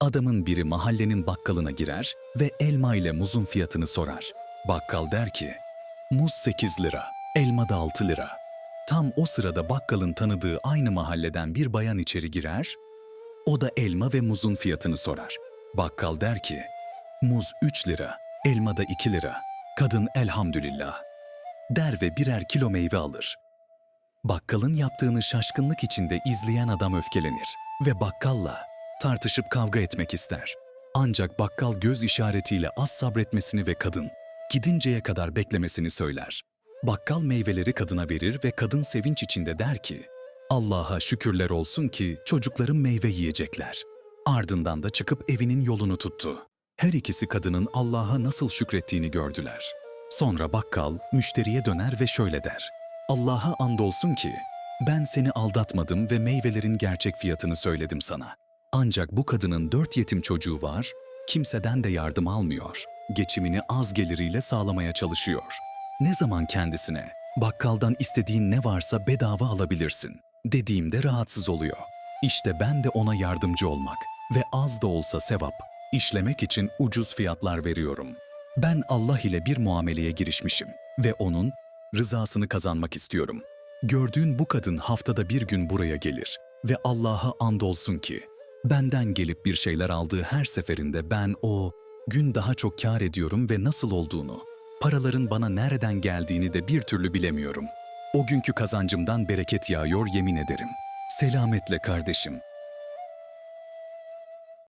Adamın biri mahallenin bakkalına girer ve elma ile muzun fiyatını sorar. Bakkal der ki, muz 8 lira, elma da 6 lira. Tam o sırada bakkalın tanıdığı aynı mahalleden bir bayan içeri girer, o da elma ve muzun fiyatını sorar. Bakkal der ki, muz 3 lira, elma da 2 lira. Kadın elhamdülillah der ve birer kilo meyve alır. Bakkalın yaptığını şaşkınlık içinde izleyen adam öfkelenir ve bakkalla tartışıp kavga etmek ister. Ancak bakkal göz işaretiyle az sabretmesini ve kadın gidinceye kadar beklemesini söyler. Bakkal meyveleri kadına verir ve kadın sevinç içinde der ki, Allah'a şükürler olsun ki çocuklarım meyve yiyecekler. Ardından da çıkıp evinin yolunu tuttu. Her ikisi kadının Allah'a nasıl şükrettiğini gördüler. Sonra bakkal müşteriye döner ve şöyle der. Allah'a andolsun ki ben seni aldatmadım ve meyvelerin gerçek fiyatını söyledim sana. Ancak bu kadının dört yetim çocuğu var, kimseden de yardım almıyor. Geçimini az geliriyle sağlamaya çalışıyor. Ne zaman kendisine bakkaldan istediğin ne varsa bedava alabilirsin dediğimde rahatsız oluyor. İşte ben de ona yardımcı olmak ve az da olsa sevap işlemek için ucuz fiyatlar veriyorum. Ben Allah ile bir muameleye girişmişim ve onun rızasını kazanmak istiyorum. Gördüğün bu kadın haftada bir gün buraya gelir ve Allah'a andolsun ki benden gelip bir şeyler aldığı her seferinde ben o gün daha çok kâr ediyorum ve nasıl olduğunu, paraların bana nereden geldiğini de bir türlü bilemiyorum. O günkü kazancımdan bereket yağıyor yemin ederim. Selametle kardeşim.